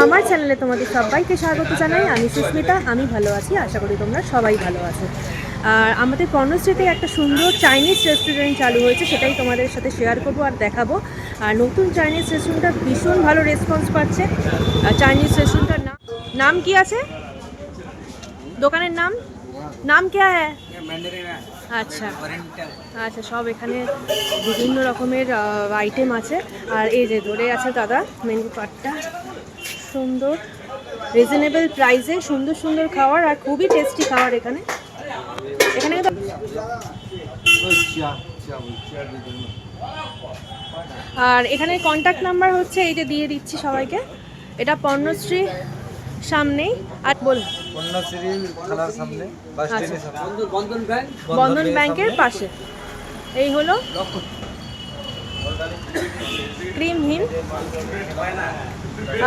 আমার চ্যানেলে তোমাদের সবাইকে স্বাগত জানাই। আমি সুস্মিতা, আমি ভালো আছি, আশা করি তোমরা সবাই ভালো আছো। আর আমাদের কর্ণশ্রীতে একটা সুন্দর চাইনিজ রেস্টুরেন্ট চালু হয়েছে, সেটাই তোমাদের সাথে শেয়ার করব আর দেখাবো। আর নতুন চাইনিজ রেস্টুরেন্টটা ভীষণ ভালো রেসপন্স পাচ্ছে। চাইনিজ রেস্টুরেন্টটার নাম নাম কি আছে? দোকানের নাম? নাম কে হ্যাঁ? আচ্ছা। আচ্ছা সব এখানে বিভিন্ন রকমের আইটেম আছে। আর এই যে ধরে আছে দাদা মেনু কার্ডটা সুন্দর রিজনেবল প্রাইসে সুন্দর সুন্দর খাবার আর খুবই টেস্টি খাবার এখানে। এখানে আর এখানে কন্ট্যাক্ট নাম্বার হচ্ছে এই যে দিয়ে দিচ্ছি সবাইকে। এটা পর্ণশ্রী সামনেই। আর বল। আচ্ছা। বন্ধন ব্যাংক বন্ধন ব্যাংকের পাশে। এই হলো ক্রিমহীন।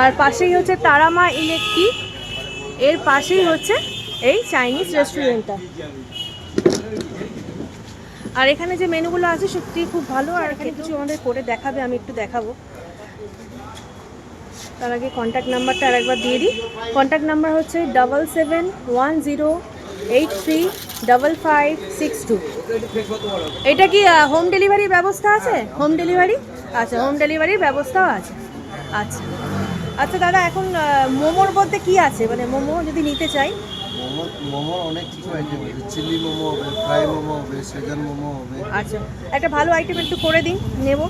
আর পাশেই হচ্ছে তারামা ইলেকট্রিকের পাশেই হচ্ছে এই চাইনিজ রেস্টুরেন্টটা। আর এখানে যে মেনুগুলো আছে, সত্যি খুব ভালো। আর এখানে কিছু আমাদের করে দেখাবে, আমি একটু দেখাবো। তার আগে কন্ট্যাক্ট নাম্বারটা আরেকবার দিয়ে দিই। কন্ট্যাক্ট নাম্বার হচ্ছে double seven one zero eight three double five six two এটা কি হোম ডেলিভারির ব্যবস্থা আছে? হোম ডেলিভারি আচ্ছা হোম ডেলিভারির ব্যবস্থাও আছে। আচ্ছা। আচ্ছা দাদা এখন মোমোর মধ্যে কি আছে? মানে মোমো যদি নিতে চাই। মোমো মোমোর অনেক কিছু আইটেম আছে। চিলি মোমো হবে ফ্রাই মোমো হবে সেজান মোমো হবে। আচ্ছা একটা ভালো আইটেম একটু করে দিন নেব।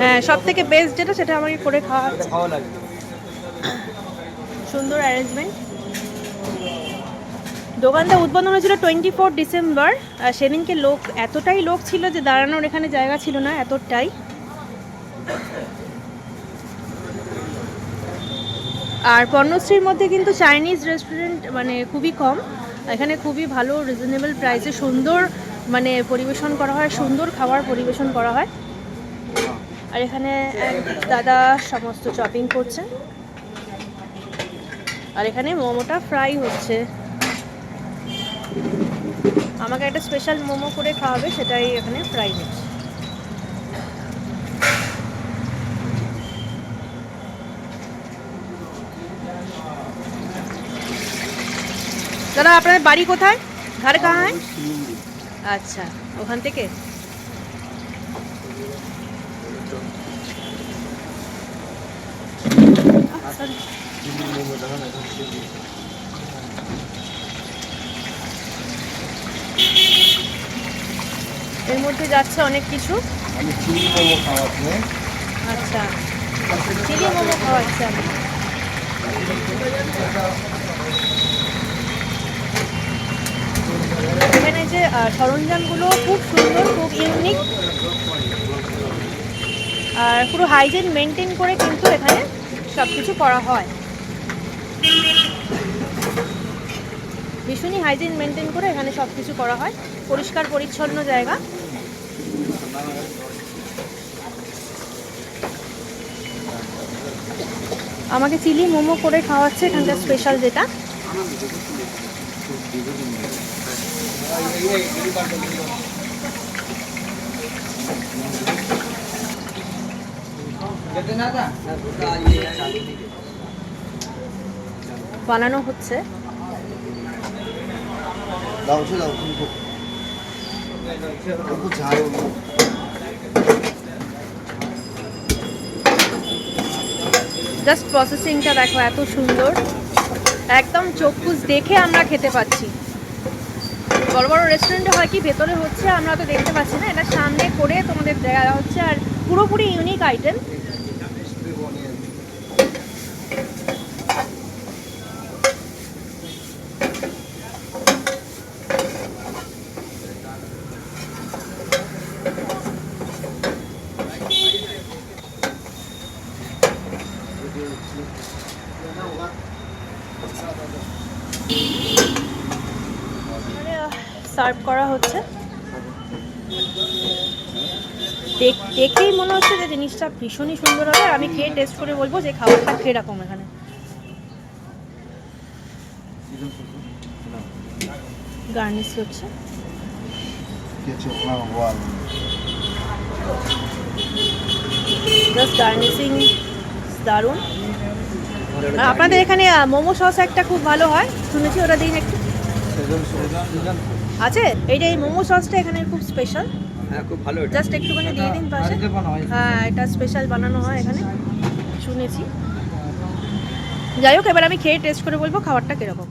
হ্যাঁ সব থেকে বেস্ট যেটা সেটা আমাকে করে খাওয়া লাগে। সুন্দর অ্যারেঞ্জমেন্ট দোকানটা উদ্বোধন হয়েছিল টোয়েন্টি ফোর ডিসেম্বর আর সেদিনকে লোক এতটাই লোক ছিল যে দাঁড়ানোর এখানে জায়গা ছিল না এতটাই। আর পণ্যশ্রীর মধ্যে কিন্তু চাইনিজ রেস্টুরেন্ট মানে খুবই কম। এখানে খুবই ভালো রিজনেবল প্রাইসে সুন্দর মানে পরিবেশন করা হয় সুন্দর খাবার পরিবেশন করা হয়। আর এখানে দাদা সমস্ত চপিং করছেন। আর এখানে মোমোটা ফ্রাই হচ্ছে। আমাকে একটা স্পেশাল মোমো করে খাওয়াবে, সেটাই এখানে ফ্রাই হচ্ছে। দাদা, আপনার বাড়ি কোথায়? ঘর কাহা আচ্ছা ওখান থেকে চিলি মোমো দেখো না এখন চিলি এর মধ্যে যাচ্ছে অনেক কিছু? আমি চিলি মোমো খাওয়াবো আচ্ছা। চিলি মোমো খাওয়াচ্ছে আমি এখানে যে সরঞ্জামগুলো খুব সুন্দর খুব ইউনিক আর পুরো হাইজিন মেনটেন করে কিন্তু এখানে সব কিছু করা হয়। ভীষণই হাইজিন মেনটেন করে এখানে সব কিছু করা হয়। পরিষ্কার, পরিচ্ছন্ন জায়গা। আমাকে চিলি মোমো করে খাওয়াচ্ছে এখানকার স্পেশাল যেটা। বানানো হচ্ছে। জাস্ট প্রসেসিংটা দেখো এত সুন্দর। একদম চক্ষুষ দেখে আমরা খেতে পাচ্ছি। বড় বড় রেস্টুরেন্টে হয় কি, ভেতরে হচ্ছে, আমরা তো দেখতে পাচ্ছি না, এটা সামনে করে তোমাদের দেওয়া হচ্ছে, আর পুরোপুরি ইউনিক আইটেম সার্ভ করা হচ্ছে। দেখ- দেখেই মনে হচ্ছে যে জিনিসটা ভীষণই সুন্দর হবে। আমি খেয়ে টেস্ট করে বলব যে খাবারটা কীরকম এখানে। গার্নিশ ওয়াল জাস্ট গার্নিশিং দারুণ। আর আপনাদের এখানে মোমো সস একটা খুব ভালো হয়। শুনেছি ওটা দিন একটু আছে? এইটা এই মোমো সসটা এখানে খুব স্পেশাল হ্যাঁ খুব ভালো জাস্ট একটুখানি দিয়ে দিন পাশে। হয়। হ্যাঁ এটা স্পেশাল বানানো হয় এখানে। শুনেছি। যাই হোক এবার আমি খেয়ে টেস্ট করে বলব খাবারটা কীরকম।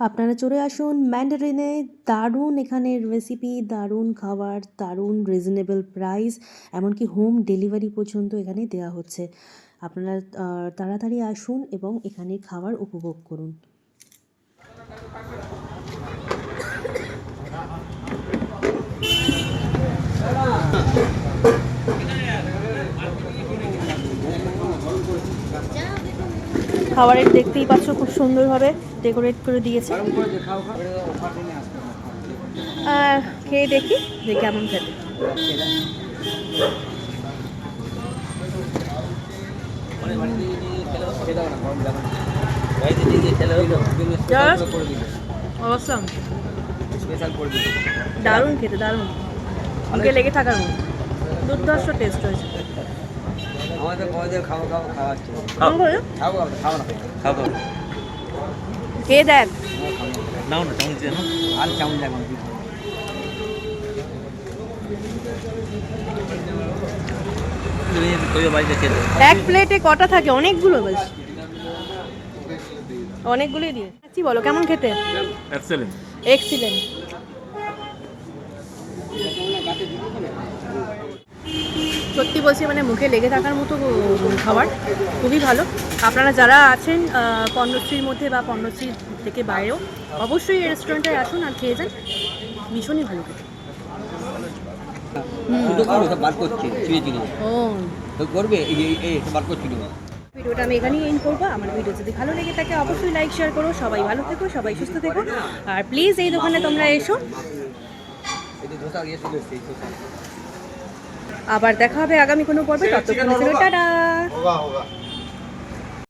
আপনারা চলে আসুন ম্যান্ডারিনে দারুণ এখানে রেসিপি দারুণ খাবার দারুণ রিজনেবল প্রাইস এমনকি হোম ডেলিভারি পর্যন্ত এখানে দেওয়া হচ্ছে। আপনারা তাড়াতাড়ি আসুন এবং এখানে খাবার উপভোগ করুন। খাবারের দেখতেই পাচ্ছ খুব সুন্দরভাবে ডেকোরেট করে দিয়েছে। খেয়ে দেখি যে কেমন খেতে। করে দিল দারুণ খেতে দারুণ। মুখে লেগে থাকার মতো। দুর্ধর্ষ টেস্ট হয়েছে খেয়ে দেখ। নাও না চামচ দিয়ে আর চামচ এখন এক প্লেটে কটা থাকে? অনেকগুলো বেশ। অনেকগুলোই দিয়ে। কি বলো কেমন খেতে? এক্সেলেন্ট এক্সিলেন্ট সত্যি বলছি মানে মুখে লেগে থাকার মতো খাবার। খুবই ভালো। আপনারা যারা আছেন পণ্যশ্রীর মধ্যে বা পণ্যশ্রী থেকে বাইরেও অবশ্যই এই রেস্টুরেন্টে আসুন আর খেয়ে যান। ভীষণই ভালো খেতে। ভিডিওটা আমি এখানেই এন্ড করব। আমার ভিডিও যদি ভালো লেগে থাকে অবশ্যই লাইক শেয়ার করো। সবাই ভালো থেকো সবাই সুস্থ থেকো। আর প্লিজ এই দোকানে তোমরা এসো। আবার দেখা হবে আগামী কোনো পর্বে। ততক্ষণ টাটা।